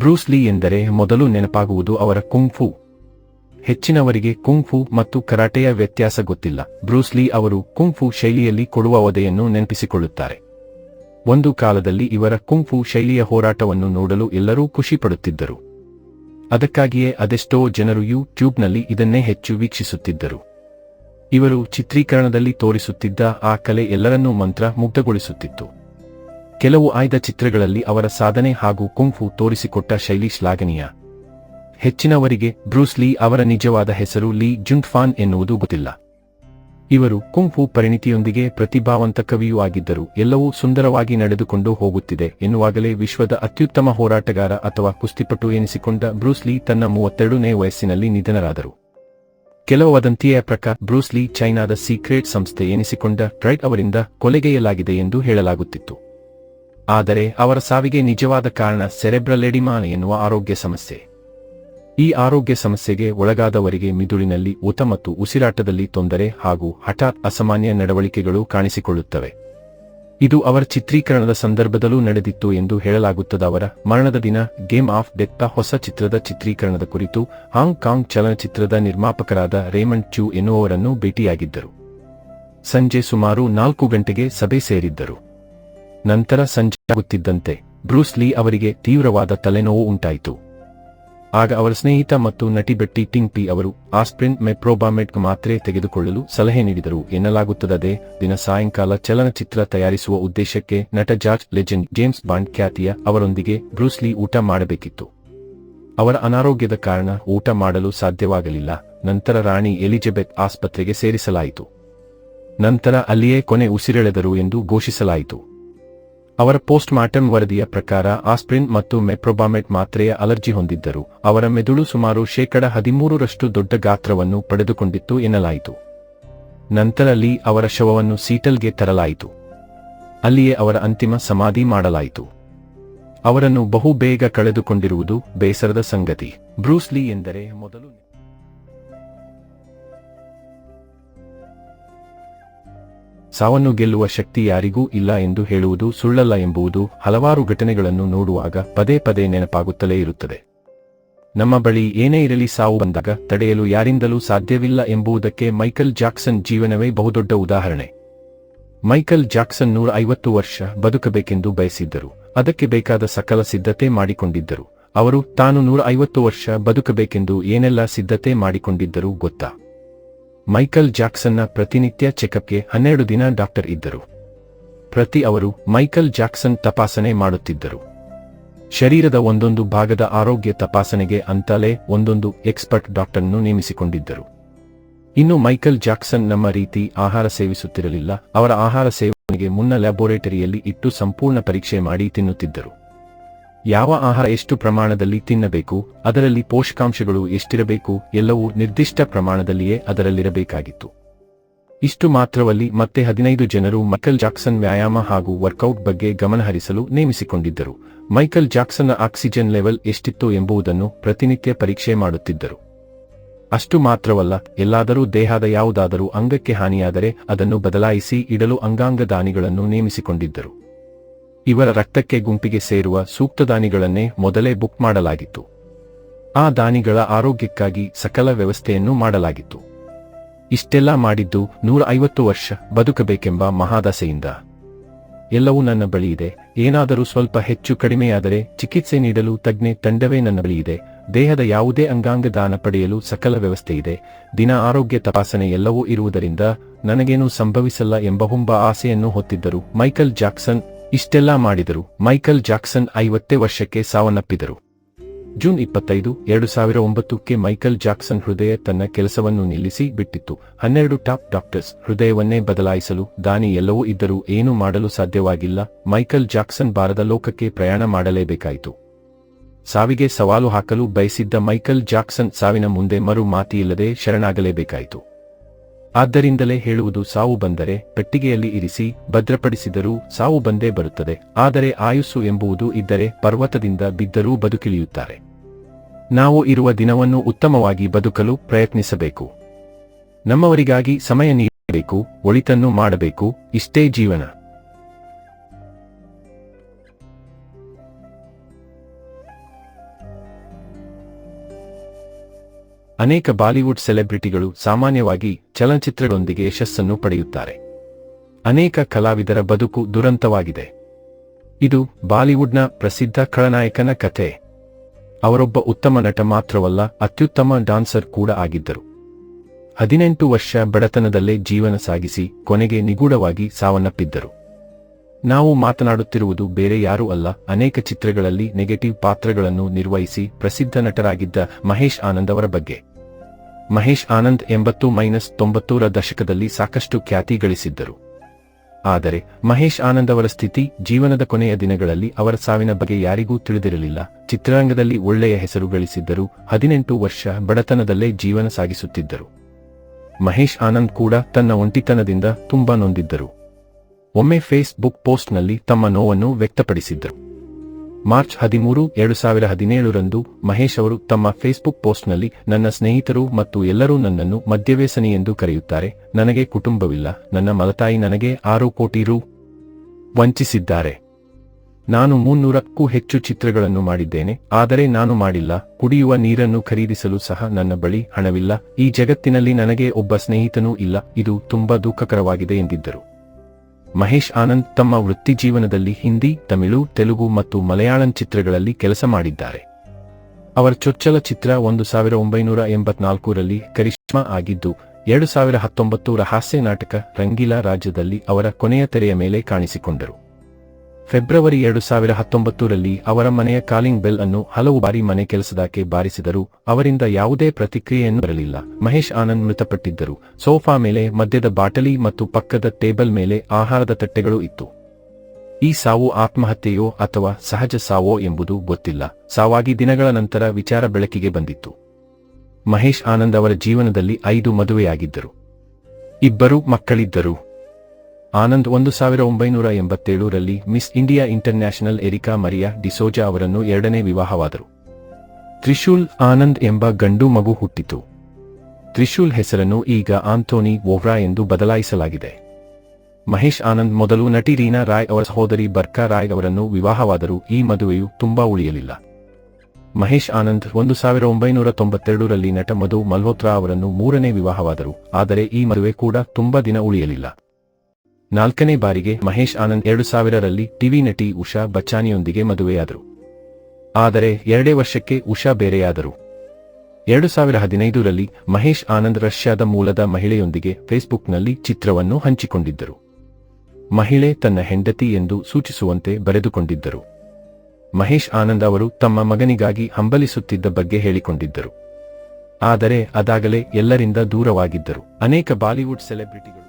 Bruce ಲೀ ಎಂದರೆ ಮೊದಲು ನೆನಪಾಗುವುದು ಅವರ ಕುಂಫು. ಹೆಚ್ಚಿನವರಿಗೆ ಕುಂಫು ಮತ್ತು ಕರಾಟೆಯ ವ್ಯತ್ಯಾಸ ಗೊತ್ತಿಲ್ಲ. ಬ್ರೂಸ್ ಲೀ ಅವರು ಕುಂಫು ಶೈಲಿಯಲ್ಲಿ ಕೊಡುವ ಒದೆಯನ್ನು ನೆನಪಿಸಿಕೊಳ್ಳುತ್ತಾರೆ. ಒಂದು ಕಾಲದಲ್ಲಿ ಇವರ ಕುಂಫು ಶೈಲಿಯ ಹೋರಾಟವನ್ನು ನೋಡಲು ಎಲ್ಲರೂ ಖುಷಿಪಡುತ್ತಿದ್ದರು. ಅದಕ್ಕಾಗಿಯೇ ಅದೆಷ್ಟೋ ಜನರು ಯೂಟ್ಯೂಬ್ನಲ್ಲಿ ಇದನ್ನೇ ಹೆಚ್ಚು ವೀಕ್ಷಿಸುತ್ತಿದ್ದರು. ಇವರು ಚಿತ್ರೀಕರಣದಲ್ಲಿ ತೋರಿಸುತ್ತಿದ್ದ ಆ ಕಲೆ ಎಲ್ಲರನ್ನೂ ಮಂತ್ರ ಮುಗ್ಧಗೊಳಿಸುತ್ತಿತ್ತು ಕೆಲವು ಆಯ್ದ ಚಿತ್ರಗಳಲ್ಲಿ ಅವರ ಸಾಧನೆ ಹಾಗೂ ಕುಂಫು ತೋರಿಸಿಕೊಟ್ಟ ಶೈಲಿ ಶ್ಲಾಘನೀಯ. ಹೆಚ್ಚಿನವರಿಗೆ ಬ್ರೂಸ್ ಲೀ ಅವರ ನಿಜವಾದ ಹೆಸರು ಲೀ ಜುಂಟ್ಫಾನ್ ಎನ್ನುವುದು ಗೊತ್ತಿಲ್ಲ. ಇವರು ಕುಂಫು ಪರಿಣಿತಿಯೊಂದಿಗೆ ಪ್ರತಿಭಾವಂತ ಕವಿಯೂ ಆಗಿದ್ದರು. ಎಲ್ಲವೂ ಸುಂದರವಾಗಿ ನಡೆದುಕೊಂಡು ಹೋಗುತ್ತಿದೆ ಎನ್ನುವಾಗಲೇ ವಿಶ್ವದ ಅತ್ಯುತ್ತಮ ಹೋರಾಟಗಾರ ಅಥವಾ ಕುಸ್ತಿಪಟು ಎನಿಸಿಕೊಂಡ ಬ್ರೂಸ್ ಲೀ ತನ್ನ ಮೂವತ್ತೆರಡನೇ ವಯಸ್ಸಿನಲ್ಲಿ ನಿಧನರಾದರು. ಕೆಲವು ವದಂತಿಯ ಪ್ರಕಾರ ಬ್ರೂಸ್ಲಿ ಚೈನಾದ ಸೀಕ್ರೆಟ್ ಸಂಸ್ಥೆ ಎನಿಸಿಕೊಂಡ ಟ್ರೈಟ್ ಅವರಿಂದ ಕೊಲೆಗೈಯಲಾಗಿದೆ ಎಂದು ಹೇಳಲಾಗುತ್ತಿತ್ತು. ಆದರೆ ಅವರ ಸಾವಿಗೆ ನಿಜವಾದ ಕಾರಣ ಸೆರೆಬ್ರಲ್ ಎಡಿಮಾ ಎನ್ನುವ ಆರೋಗ್ಯ ಸಮಸ್ಯೆ. ಈ ಆರೋಗ್ಯ ಸಮಸ್ಯೆಗೆ ಒಳಗಾದವರಿಗೆ ಮಿದುಳಿನಲ್ಲಿ ಉತ ಮತ್ತು ಉಸಿರಾಟದಲ್ಲಿ ತೊಂದರೆ ಹಾಗೂ ಹಠಾತ್ ಅಸಾಮಾನ್ಯ ನಡವಳಿಕೆಗಳು ಕಾಣಿಸಿಕೊಳ್ಳುತ್ತವೆ. ಇದು ಅವರ ಚಿತ್ರೀಕರಣದ ಸಂದರ್ಭದಲ್ಲೂ ನಡೆದಿತ್ತು ಎಂದು ಹೇಳಲಾಗುತ್ತದೆ. ಅವರ ಮರಣದ ದಿನ ಗೇಮ್ ಆಫ್ ಡೆತ್ತ ಹೊಸ ಚಿತ್ರದ ಚಿತ್ರೀಕರಣದ ಕುರಿತು ಹಾಂಗ್ ಕಾಂಗ್ ಚಲನಚಿತ್ರದ ನಿರ್ಮಾಪಕರಾದ ರೇಮಂಡ್ ಚೂ ಎನ್ನುವವರನ್ನು ಭೇಟಿಯಾಗಿದ್ದರು. ಸಂಜೆ ಸುಮಾರು ನಾಲ್ಕು ಗಂಟೆಗೆ ಸಭೆ ಸೇರಿದ್ದರು. ನಂತರ ಸಂಜೆಯಾಗುತ್ತಿದ್ದಂತೆ ಬ್ರೂಸ್ ಲೀ ಅವರಿಗೆ ತೀವ್ರವಾದ ತಲೆನೋವು ಉಂಟಾಯಿತು. ಆಗ ಅವರ ಸ್ನೇಹಿತ ಮತ್ತು ನಟಿ ಬೆಟ್ಟಿ ಟಿಂಗ್ ಪಿ ಅವರು ಆಸ್ಪ್ರಿನ್ ಮೆಪ್ರೋಬಾಮೆಟ್ ಮಾತ್ರೆ ತೆಗೆದುಕೊಳ್ಳಲು ಸಲಹೆ ನೀಡಿದರು. ಎನ್ನಲಾಗುತ್ತದೆ ದಿನ ಸಾಯಂಕಾಲ ಚಲನಚಿತ್ರ ತಯಾರಿಸುವ ಉದ್ದೇಶಕ್ಕೆ ನಟ ಜಾರ್ಜ್ ಲೆಜೆಂಡ್ ಜೇಮ್ಸ್ ಬಾಂಡ್ ಖ್ಯಾತಿಯ ಅವರೊಂದಿಗೆ ಬ್ರೂಸ್ ಲೀ ಊಟ ಮಾಡಬೇಕಿತ್ತು. ಅವರ ಅನಾರೋಗ್ಯದ ಕಾರಣ ಊಟ ಮಾಡಲು ಸಾಧ್ಯವಾಗಲಿಲ್ಲ. ನಂತರ ರಾಣಿ ಎಲಿಜಬೆತ್ ಆಸ್ಪತ್ರೆಗೆ ಸೇರಿಸಲಾಯಿತು. ನಂತರ ಅಲ್ಲಿಯೇ ಕೊನೆ ಉಸಿರೆಳೆದರು ಎಂದು ಘೋಷಿಸಲಾಯಿತು. ಅವರ ಪೋಸ್ಟ್ ಮಾರ್ಟಮ್ ವರದಿಯ ಪ್ರಕಾರ ಆಸ್ಪ್ರಿನ್ ಮತ್ತು ಮೆಪ್ರೊಬಾಮೆಟ್ ಮಾತ್ರೆಯ ಅಲರ್ಜಿ ಹೊಂದಿದ್ದರು. ಅವರ ಮೆದುಳು ಸುಮಾರು ಶೇಕಡ ಹದಿಮೂರರಷ್ಟು ದೊಡ್ಡ ಗಾತ್ರವನ್ನು ಪಡೆದುಕೊಂಡಿತ್ತು ಎನ್ನಲಾಯಿತು. ನಂತರ ಲೀ ಅವರ ಶವವನ್ನು ಸೀಟಲ್ಗೆ ತರಲಾಯಿತು. ಅಲ್ಲಿಯೇ ಅವರ ಅಂತಿಮ ಸಮಾಧಿ ಮಾಡಲಾಯಿತು. ಅವರನ್ನು ಬಹುಬೇಗ ಕಳೆದುಕೊಂಡಿರುವುದು ಬೇಸರದ ಸಂಗತಿ. ಬ್ರೂಸ್ ಲೀ ಎಂದರೆ ಮೊದಲು ಸಾವನ್ನು ಗೆಲ್ಲುವ ಶಕ್ತಿ ಯಾರಿಗೂ ಇಲ್ಲ ಎಂದು ಹೇಳುವುದು ಸುಳ್ಳಲ್ಲ ಎಂಬುದು ಹಲವಾರು ಘಟನೆಗಳನ್ನು ನೋಡುವಾಗ ಪದೇ ಪದೇ ನೆನಪಾಗುತ್ತಲೇ ಇರುತ್ತದೆ. ನಮ್ಮ ಬಳಿ ಏನೇ ಇರಲಿ ಸಾವು ಬಂದಾಗ ತಡೆಯಲು ಯಾರಿಂದಲೂ ಸಾಧ್ಯವಿಲ್ಲ ಎಂಬುದಕ್ಕೆ ಮೈಕಲ್ ಜಾಕ್ಸನ್ ಜೀವನವೇ ಬಹುದೊಡ್ಡ ಉದಾಹರಣೆ. ಮೈಕಲ್ ಜಾಕ್ಸನ್ ನೂರ ಐವತ್ತು ವರ್ಷ ಬದುಕಬೇಕೆಂದು ಬಯಸಿದ್ದರು. ಅದಕ್ಕೆ ಬೇಕಾದ ಸಕಲ ಸಿದ್ಧತೆ ಮಾಡಿಕೊಂಡಿದ್ದರು. ಅವರು ತಾನು ನೂರ ಐವತ್ತು ವರ್ಷ ಬದುಕಬೇಕೆಂದು ಏನೆಲ್ಲ ಸಿದ್ಧತೆ ಮಾಡಿಕೊಂಡಿದ್ದರು ಗೊತ್ತಾ? ಮೈಕಲ್ ಜಾಕ್ಸನ್ನ ಪ್ರತಿನಿತ್ಯ ಚೆಕಪ್ಗೆ ಹನ್ನೆರಡು ದಿನ ಡಾಕ್ಟರ್ ಇದ್ದರು. ಪ್ರತಿ ಅವರು ಮೈಕಲ್ ಜಾಕ್ಸನ್ ತಪಾಸಣೆ ಮಾಡುತ್ತಿದ್ದರು. ಶರೀರದ ಒಂದೊಂದು ಭಾಗದ ಆರೋಗ್ಯ ತಪಾಸಣೆಗೆ ಅಂತಲೇ ಒಂದೊಂದು ಎಕ್ಸ್ಪರ್ಟ್ ಡಾಕ್ಟರ್ನ್ನು ನೇಮಿಸಿಕೊಂಡಿದ್ದರು. ಇನ್ನು ಮೈಕಲ್ ಜಾಕ್ಸನ್ ನಮ್ಮ ರೀತಿ ಆಹಾರ ಸೇವಿಸುತ್ತಿರಲಿಲ್ಲ, ಅವರ ಆಹಾರ ಸೇವನೆಗೆ ಮುನ್ನ ಲ್ಯಾಬೋರೇಟರಿಯಲ್ಲಿ ಇಟ್ಟು ಸಂಪೂರ್ಣ ಪರೀಕ್ಷೆ ಮಾಡಿ ತಿನ್ನುತ್ತಿದ್ದರು. ಯಾವ ಆಹಾರ ಎಷ್ಟು ಪ್ರಮಾಣದಲ್ಲಿ ತಿನ್ನಬೇಕು, ಅದರಲ್ಲಿ ಪೋಷಕಾಂಶಗಳು ಎಷ್ಟಿರಬೇಕು, ಎಲ್ಲವೂ ನಿರ್ದಿಷ್ಟ ಪ್ರಮಾಣದಲ್ಲಿಯೇ ಅದರಲ್ಲಿರಬೇಕಾಗಿತ್ತು. ಇಷ್ಟು ಮಾತ್ರವಲ್ಲಿ ಮತ್ತೆ ಹದಿನೈದು ಜನರು ಮೈಕಲ್ ಜಾಕ್ಸನ್ ವ್ಯಾಯಾಮ ಹಾಗೂ ವರ್ಕೌಟ್ ಬಗ್ಗೆ ಗಮನಹರಿಸಲು ನೇಮಿಸಿಕೊಂಡಿದ್ದರು. ಮೈಕಲ್ ಜಾಕ್ಸನ್ನ ಆಕ್ಸಿಜನ್ ಲೆವೆಲ್ ಎಷ್ಟಿತ್ತು ಎಂಬುದನ್ನು ಪ್ರತಿನಿತ್ಯ ಪರೀಕ್ಷೆ ಮಾಡುತ್ತಿದ್ದರು. ಅಷ್ಟು ಮಾತ್ರವಲ್ಲ, ಎಲ್ಲಾದರೂ ದೇಹದ ಯಾವುದಾದರೂ ಅಂಗಕ್ಕೆ ಹಾನಿಯಾದರೆ ಅದನ್ನು ಬದಲಾಯಿಸಿ ಇಡಲು ಅಂಗಾಂಗ ದಾನಿಗಳನ್ನು ನೇಮಿಸಿಕೊಂಡಿದ್ದರು. ಇವರ ರಕ್ತಕ್ಕೆ ಗುಂಪಿಗೆ ಸೇರುವ ಸೂಕ್ತ ದಾನಿಗಳನ್ನೇ ಮೊದಲೇ ಬುಕ್ ಮಾಡಲಾಗಿತ್ತು. ಆ ದಾನಿಗಳ ಆರೋಗ್ಯಕ್ಕಾಗಿ ಸಕಲ ವ್ಯವಸ್ಥೆಯನ್ನು ಮಾಡಲಾಗಿತ್ತು. ಇಷ್ಟೆಲ್ಲ ಮಾಡಿದ್ದು ನೂರ ಐವತ್ತು ವರ್ಷ ಬದುಕಬೇಕೆಂಬ ಮಹಾದಸೆಯಿಂದ. ಎಲ್ಲವೂ ನನ್ನ ಬಳಿ ಇದೆ. ಏನಾದರೂ ಸ್ವಲ್ಪ ಹೆಚ್ಚು ಕಡಿಮೆಯಾದರೆ ಚಿಕಿತ್ಸೆ ನೀಡಲು ತಜ್ಞೆ ತಂಡವೇ ನನ್ನ ಬಳಿ ಇದೆ. ದೇಹದ ಯಾವುದೇ ಅಂಗಾಂಗ ದಾನ ಪಡೆಯಲು ಸಕಲ ವ್ಯವಸ್ಥೆ ಇದೆ. ದಿನ ಆರೋಗ್ಯ ತಪಾಸಣೆ ಎಲ್ಲವೂ ಇರುವುದರಿಂದ ನನಗೇನೂ ಸಂಭವಿಸಲ್ಲ ಎಂಬ ಹುಂಬ ಆಸೆಯನ್ನು ಹೊತ್ತಿದ್ದರು ಮೈಕಲ್ ಜಾಕ್ಸನ್ ಇಷ್ಟೆಲ್ಲ ಮಾಡಿದರು. ಮೈಕಲ್ ಜಾಕ್ಸನ್ ಐವತ್ತೇ ವರ್ಷಕ್ಕೆ ಸಾವನ್ನಪ್ಪಿದರು. ಜೂನ್ ಇಪ್ಪತ್ತೈದು, ಎರಡು ಸಾವಿರ ಒಂಬತ್ತಕ್ಕೆ ಮೈಕಲ್ ಜಾಕ್ಸನ್ ಹೃದಯ ತನ್ನ ಕೆಲಸವನ್ನು ನಿಲ್ಲಿಸಿ ಬಿಟ್ಟಿತ್ತು. ಹನ್ನೆರಡು ಟಾಪ್ ಡಾಕ್ಟರ್ಸ್ ಹೃದಯವನ್ನೇ ಬದಲಾಯಿಸಲು ದಾನಿ ಎಲ್ಲವೂ ಇದ್ದರೂ ಏನೂ ಮಾಡಲು ಸಾಧ್ಯವಾಗಿಲ್ಲ. ಮೈಕಲ್ ಜಾಕ್ಸನ್ ಬಾರದ ಲೋಕಕ್ಕೆ ಪ್ರಯಾಣ ಮಾಡಲೇಬೇಕಾಯಿತು. ಸಾವಿಗೆ ಸವಾಲು ಹಾಕಲು ಬಯಸಿದ್ದ ಮೈಕಲ್ ಜಾಕ್ಸನ್ ಸಾವಿನ ಮುಂದೆ ಮರು ಮಾತಿಯಿಲ್ಲದೆ ಶರಣಾಗಲೇಬೇಕಾಯಿತು. ಆದ್ದರಿಂದಲೇ ಹೇಳುವುದು ಸಾವು ಬಂದರೆ ಪೆಟ್ಟಿಗೆಯಲ್ಲಿ ಇರಿಸಿ ಭದ್ರಪಡಿಸಿದರೂ ಸಾವು ಬಂದೇ ಬರುತ್ತದೆ, ಆದರೆ ಆಯುಸ್ಸು ಎಂಬುದು ಇದ್ದರೆ ಪರ್ವತದಿಂದ ಬಿದ್ದರೂ ಬದುಕಿಳಿಯುತ್ತಾರೆ. ನಾವು ಇರುವ ದಿನವನ್ನು ಉತ್ತಮವಾಗಿ ಬದುಕಲು ಪ್ರಯತ್ನಿಸಬೇಕು. ನಮ್ಮವರಿಗಾಗಿ ಸಮಯ ನೀಡಬೇಕು, ಒಳಿತನ್ನು ಮಾಡಬೇಕು, ಇಷ್ಟೇ ಜೀವನ. ಅನೇಕ ಬಾಲಿವುಡ್ ಸೆಲೆಬ್ರಿಟಿಗಳು ಸಾಮಾನ್ಯವಾಗಿ ಚಲನಚಿತ್ರಗಳೊಂದಿಗೆ ಯಶಸ್ಸನ್ನು ಪಡೆಯುತ್ತಾರೆ. ಅನೇಕ ಕಲಾವಿದರ ಬದುಕು ದುರಂತವಾಗಿದೆ. ಇದು ಬಾಲಿವುಡ್ನ ಪ್ರಸಿದ್ಧ ಖಳನಾಯಕನ ಕಥೆ. ಅವರೊಬ್ಬ ಉತ್ತಮ ನಟ ಮಾತ್ರವಲ್ಲ, ಅತ್ಯುತ್ತಮ ಡಾನ್ಸರ್ ಕೂಡ ಆಗಿದ್ದರು. ಹದಿನೆಂಟು ವರ್ಷ ಬಡತನದಲ್ಲೇ ಜೀವನ ಸಾಗಿಸಿ ಕೊನೆಗೆ ನಿಗೂಢವಾಗಿ ಸಾವನ್ನಪ್ಪಿದ್ದರು. ನಾವು ಮಾತನಾಡುತ್ತಿರುವುದು ಬೇರೆ ಯಾರೂ ಅಲ್ಲ, ಅನೇಕ ಚಿತ್ರಗಳಲ್ಲಿ ನೆಗೆಟಿವ್ ಪಾತ್ರಗಳನ್ನು ನಿರ್ವಹಿಸಿ ಪ್ರಸಿದ್ಧ ನಟರಾಗಿದ್ದ ಮಹೇಶ್ ಆನಂದ್ ಅವರ ಬಗ್ಗೆ. ಮಹೇಶ್ ಆನಂದ್ ಎಂಬತ್ತು ಮೈನಸ್ ತೊಂಬತ್ತೂರ ದಶಕದಲ್ಲಿ ಸಾಕಷ್ಟು ಖ್ಯಾತಿ ಗಳಿಸಿದ್ದರು. ಆದರೆ, ಮಹೇಶ್ ಆನಂದ್ ಅವರ ಸ್ಥಿತಿ ಜೀವನದ ಕೊನೆಯ ದಿನಗಳಲ್ಲಿ ಅವರ ಸಾವಿನ ಬಗ್ಗೆ ಯಾರಿಗೂ ತಿಳಿದಿರಲಿಲ್ಲ. ಚಿತ್ರರಂಗದಲ್ಲಿ ಒಳ್ಳೆಯ ಹೆಸರು ಗಳಿಸಿದ್ದರು, ಹದಿನೆಂಟು ವರ್ಷ ಬಡತನದಲ್ಲೇ ಜೀವನ ಸಾಗಿಸುತ್ತಿದ್ದರು. ಮಹೇಶ್ ಆನಂದ್ ಕೂಡ ತನ್ನ ಒಂಟಿತನದಿಂದ ತುಂಬಾ ನೊಂದಿದ್ದರು. ಒಮ್ಮೆ ಫೇಸ್ಬುಕ್ ಪೋಸ್ಟ್ನಲ್ಲಿ ತಮ್ಮ ನೋವನ್ನು ವ್ಯಕ್ತಪಡಿಸಿದ್ದರು. ಮಾರ್ಚ್ ಹದಿಮೂರು, ಎರಡು ಸಾವಿರ ಹದಿನೇಳರಂದು ಮಹೇಶ್ ಅವರು ತಮ್ಮ ಫೇಸ್ಬುಕ್ ಪೋಸ್ಟ್ನಲ್ಲಿ, ನನ್ನ ಸ್ನೇಹಿತರು ಮತ್ತು ಎಲ್ಲರೂ ನನ್ನನ್ನು ಮದ್ಯವೇಸನಿ ಎಂದು ಕರೆಯುತ್ತಾರೆ, ನನಗೆ ಕುಟುಂಬವಿಲ್ಲ, ನನ್ನ ಮಲತಾಯಿ ನನಗೆ ಆರು ಕೋಟಿ ರು ವಂಚಿಸಿದ್ದಾರೆ. ನಾನು ಮುನ್ನೂರಕ್ಕೂ ಹೆಚ್ಚು ಚಿತ್ರಗಳನ್ನು ಮಾಡಿದ್ದೇನೆ, ಆದರೆ ನಾನು ಮಾಡಿಲ್ಲ, ಕುಡಿಯುವ ನೀರನ್ನು ಖರೀದಿಸಲು ಸಹ ನನ್ನ ಬಳಿ ಹಣವಿಲ್ಲ, ಈ ಜಗತ್ತಿನಲ್ಲಿ ನನಗೆ ಒಬ್ಬ ಸ್ನೇಹಿತನೂ ಇಲ್ಲ, ಇದು ತುಂಬಾ ದುಃಖಕರವಾಗಿದೆ ಎಂದಿದ್ದರು. ಮಹೇಶ್ ಆನಂದ್ ತಮ್ಮ ವೃತ್ತಿ ಜೀವನದಲ್ಲಿ ಹಿಂದಿ, ತಮಿಳು, ತೆಲುಗು ಮತ್ತು ಮಲಯಾಳಂ ಚಿತ್ರಗಳಲ್ಲಿ ಕೆಲಸ ಮಾಡಿದ್ದಾರೆ. ಅವರ ಚೊಚ್ಚಲ ಚಿತ್ರ ಒಂದು ಸಾವಿರ ಒಂಬೈನೂರ ಎಂಬತ್ನಾಲ್ಕರಲ್ಲಿ ಕರಿಷ್ಮಾ ಆಗಿದ್ದು, ಎರಡು ಸಾವಿರ ಹತ್ತೊಂಬತ್ತರ ಹಾಸ್ಯ ನಾಟಕ ರಂಗೀಲಾ ರಾಜ್ಯದಲ್ಲಿ ಅವರ ಕೊನೆಯ ತೆರೆಯ ಮೇಲೆ ಕಾಣಿಸಿಕೊಂಡರು. ಫೆಬ್ರವರಿ ಎರಡು ಸಾವಿರ ಹತ್ತೊಂಬತ್ತರಲ್ಲಿ ಅವರ ಮನೆಯ ಕಾಲಿಂಗ್ ಬೆಲ್ ಅನ್ನು ಹಲವು ಬಾರಿ ಮನೆ ಕೆಲಸದಾಕೆ ಬಾರಿಸಿದರು, ಅವರಿಂದ ಯಾವುದೇ ಪ್ರತಿಕ್ರಿಯೆಯನ್ನು ಬರಲಿಲ್ಲ. ಮಹೇಶ್ ಆನಂದ್ ಮೃತಪಟ್ಟಿದ್ದರು. ಸೋಫಾ ಮೇಲೆ, ಮದ್ಯದ ಬಾಟಲಿ ಮತ್ತು ಪಕ್ಕದ ಟೇಬಲ್ ಮೇಲೆ ಆಹಾರದ ತಟ್ಟೆಗಳು ಇತ್ತು. ಈ ಸಾವು ಆತ್ಮಹತ್ಯೆಯೋ ಅಥವಾ ಸಹಜ ಸಾವೋ ಎಂಬುದು ಗೊತ್ತಿಲ್ಲ. ಸಾವಾಗಿ ದಿನಗಳ ನಂತರ ವಿಚಾರ ಬೆಳಕಿಗೆ ಬಂದಿತ್ತು. ಮಹೇಶ್ ಆನಂದ್ ಅವರ ಜೀವನದಲ್ಲಿ ಐದು ಮದುವೆಯಾಗಿದ್ದರು. ಇಬ್ಬರು ಮಕ್ಕಳಿದ್ದರು. ಆನಂದ್ ಒಂದು ಸಾವಿರ ಒಂಬೈನೂರ ಎಂಬತ್ತೇಳರಲ್ಲಿ Miss India International Erica Maria D'Souza ಅವರನ್ನು ಎರಡನೇ ವಿವಾಹವಾದರು. ತ್ರಿಶೂಲ್ ಆನಂದ್ ಎಂಬ ಗಂಡು ಮಗು ಹುಟ್ಟಿತು. ತ್ರಿಶೂಲ್ ಹೆಸರನ್ನು ಈಗ ಆಂಥೋನಿ ವೋವ್ರಾ ಎಂದು ಬದಲಾಯಿಸಲಾಗಿದೆ. ಮಹೇಶ್ ಆನಂದ್ ಮೊದಲು ನಟಿ ರೀನಾ ರಾಯ್ ಅವರ ಸಹೋದರಿ ಬರ್ಕಾ ರಾಯ್ ಅವರನ್ನು ವಿವಾಹವಾದರೂ ಈ ಮದುವೆಯು ತುಂಬಾ ಉಳಿಯಲಿಲ್ಲ. ಮಹೇಶ್ ಆನಂದ್ ಒಂದು ಸಾವಿರ ಒಂಬೈನೂರ ತೊಂಬತ್ತೆರಡರಲ್ಲಿ ನಟ ಮಧು ಮಲ್ಹೋತ್ರಾ ಅವರನ್ನು ಮೂರನೇ ವಿವಾಹವಾದರು, ಆದರೆ ಈ ಮದುವೆ ಕೂಡ ತುಂಬಾ ದಿನ ಉಳಿಯಲಿಲ್ಲ. ನಾಲ್ಕನೇ ಬಾರಿಗೆ ಮಹೇಶ್ ಆನಂದ್ ಎರಡು ಸಾವಿರರಲ್ಲಿ ಟಿವಿ ನಟಿ ಉಷಾ ಬಚ್ಚಾನಿಯೊಂದಿಗೆ ಮದುವೆಯಾದರು. ಆದರೆ ಎರಡೇ ವರ್ಷಕ್ಕೆ ಉಷಾ ಬೇರೆಯಾದರು. ಎರಡು ಸಾವಿರ ಹದಿನೈದರಲ್ಲಿ ಮಹೇಶ್ ಆನಂದ್ ರಷ್ಯಾದ ಮೂಲದ ಮಹಿಳೆಯೊಂದಿಗೆ ಫೇಸ್ಬುಕ್ನಲ್ಲಿ ಚಿತ್ರವನ್ನು ಹಂಚಿಕೊಂಡಿದ್ದರು. ಮಹಿಳೆ ತನ್ನ ಹೆಂಡತಿ ಎಂದು ಸೂಚಿಸುವಂತೆ ಬರೆದುಕೊಂಡಿದ್ದರು. ಮಹೇಶ್ ಆನಂದ್ ಅವರು ತಮ್ಮ ಮಗನಿಗಾಗಿ ಹಂಬಲಿಸುತ್ತಿದ್ದ ಬಗ್ಗೆ ಹೇಳಿಕೊಂಡಿದ್ದರು. ಆದರೆ ಅದಾಗಲೇ ಎಲ್ಲರಿಂದ ದೂರವಾಗಿದ್ದರು. ಅನೇಕ ಬಾಲಿವುಡ್ ಸೆಲೆಬ್ರಿಟಿಗಳು